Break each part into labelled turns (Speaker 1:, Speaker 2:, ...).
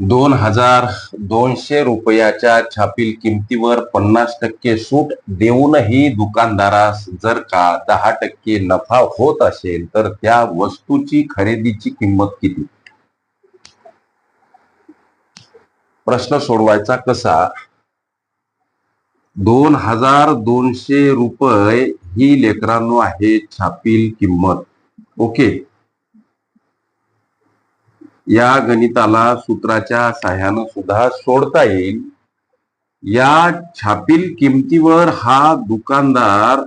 Speaker 1: दोन हजार दोनशे रुपयाच्या छापील किमतीवर पन्नास टक्के सूट देऊनही दुकानदारास जर का दहा टक्के नफा होत असेल तर त्या वस्तूची खरेदीची किंमत किती? प्रश्न सोडवायचा कसा? दोन हजार दोनशे रुपये ही लेकरांनो आहे छापील किंमत. ओके? या गणिताला सूत्राच्या साह्यानं सुद्धा सोडता येईल. या छापील किमतीवर हा दुकानदार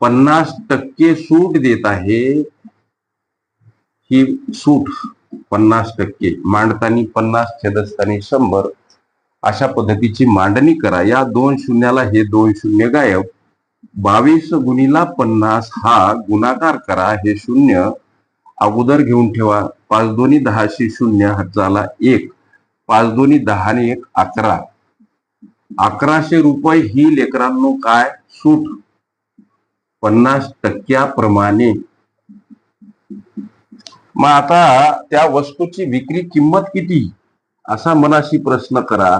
Speaker 1: पन्नास टक्के सूट देत आहे. ही सूट पन्नास टक्के मांडतानी पन्नास छेदस्थानी शंभर अशा पद्धतीची मांडणी करा. या दोन शून्याला हे दोन शून्य गायब. बावीस गुणीला पन्नास हा गुणाकार करा. हे शून्य अगोदर घेऊन ठेवा. पाच दोन्ही दहाशे शून्य हाताला एक. पाच दोन्ही दहा आणि एक अकरा. अकराशे रुपये ही लेकरांनो काय? सूट. पन्नास टक्क्याप्रमाणे. मग आता त्या वस्तूची विक्री किंमत किती? असा मनाशी प्रश्न करा.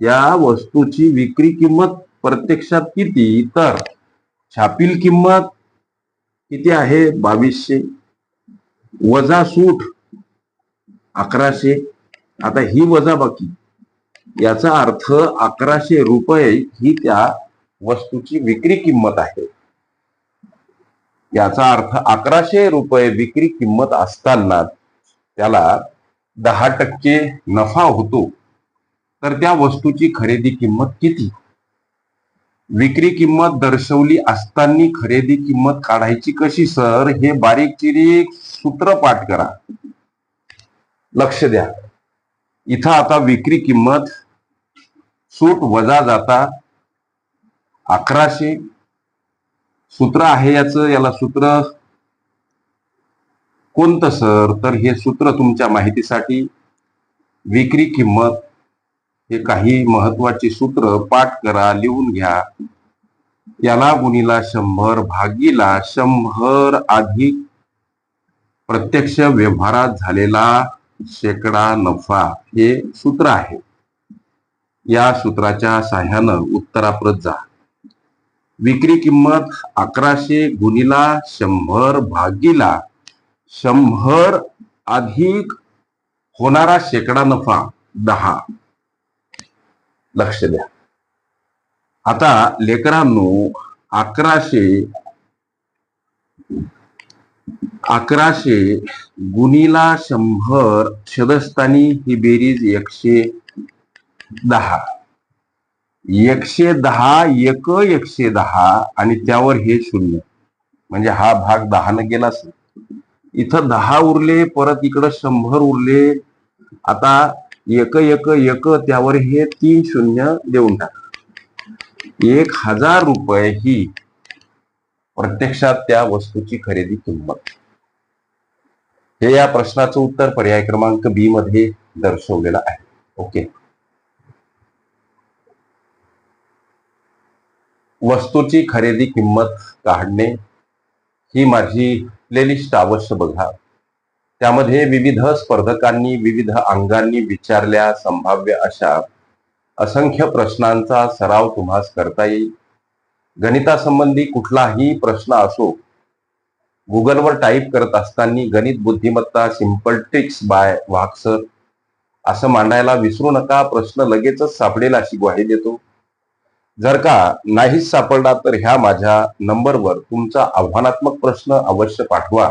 Speaker 1: या वस्तूची विक्री किंमत प्रत्यक्षात किती? तर छापील किंमत किती आहे? बावीसशे. वजा सूट अकराशे. आता ही वजा बाकी. याचा अर्थ अकराशे रुपये ही त्या वस्तूची विक्री किंमत आहे. याचा अर्थ अकराशे रुपये विक्री किंमत असताना त्याला दहा टक्के नफा होतो. तर त्या वस्तूची खरेदी किंमत किती? विक्री किंमत दर्शवली असताना खरेदी किंमत काढायची कशी सर? हे बारीक चिरीक सूत्र पाठ करा. लक्ष द्या. इथं आता विक्री किंमत सूट वजा जाता अकराशे. सूत्र आहे याचं याला सूत्र कोणतं सर? तर हे सूत्र तुमच्या माहितीसाठी. विक्री किंमत हे काही महत्वाची सूत्र पाठ करा लिहून घ्या. याला गुणीला शंभर भागीला शंभर अधिक प्रत्यक्ष व्यवहारात झालेला शेकडा नफा हे सूत्र आहे. या सूत्राच्या साह्यानं उत्तराप्रत जा. विक्री किंमत अकराशे गुणीला शंभर भागीला शंभर अधिक होणारा शेकडा नफा दहा. लक्ष द्या. आता लेकरांनो अकराशे अकराशे गुणीला शंभर छदस्थानी ही बेरीज एकशे दहा. एकशे दहा एक एकशे दहा आणि त्यावर हे शून्य. म्हणजे हा भाग दहानं गेला असेल. इथं दहा उरले परत इकडं शंभर उरले. आता एक एक एक त्यावर हे तीन शून्य देऊन टाका. एक हजार रुपये ही प्रत्यक्षात त्या वस्तूची खरेदी किंमत. हे या प्रश्नाचं उत्तर पर्याय क्रमांक बी मध्ये दर्शवलेलं आहे. ओके. वस्तूची खरेदी किंमत काढणे ही माझी प्लेलिस्ट अवश्य बघा. त्यामध्ये विविध स्पर्धकांनी विविध अंगांनी विचारल्या संभाव्य अशा असंख्य प्रश्नांचा सराव तुम्हास करता येईल. गणितासंबंधी कुठलाही प्रश्न असो गुगलवर टाईप करत असताना गणित बुद्धिमत्ता सिंपल ट्रिक्स बाय वाक्सर असं मांडायला विसरू नका प्रश्न लगेचच सापडेल अशी ग्वाही देतो. जर का नाहीच सापडला तर ह्या माझ्या नंबरवर तुमचा आव्हानात्मक प्रश्न अवश्य पाठवा.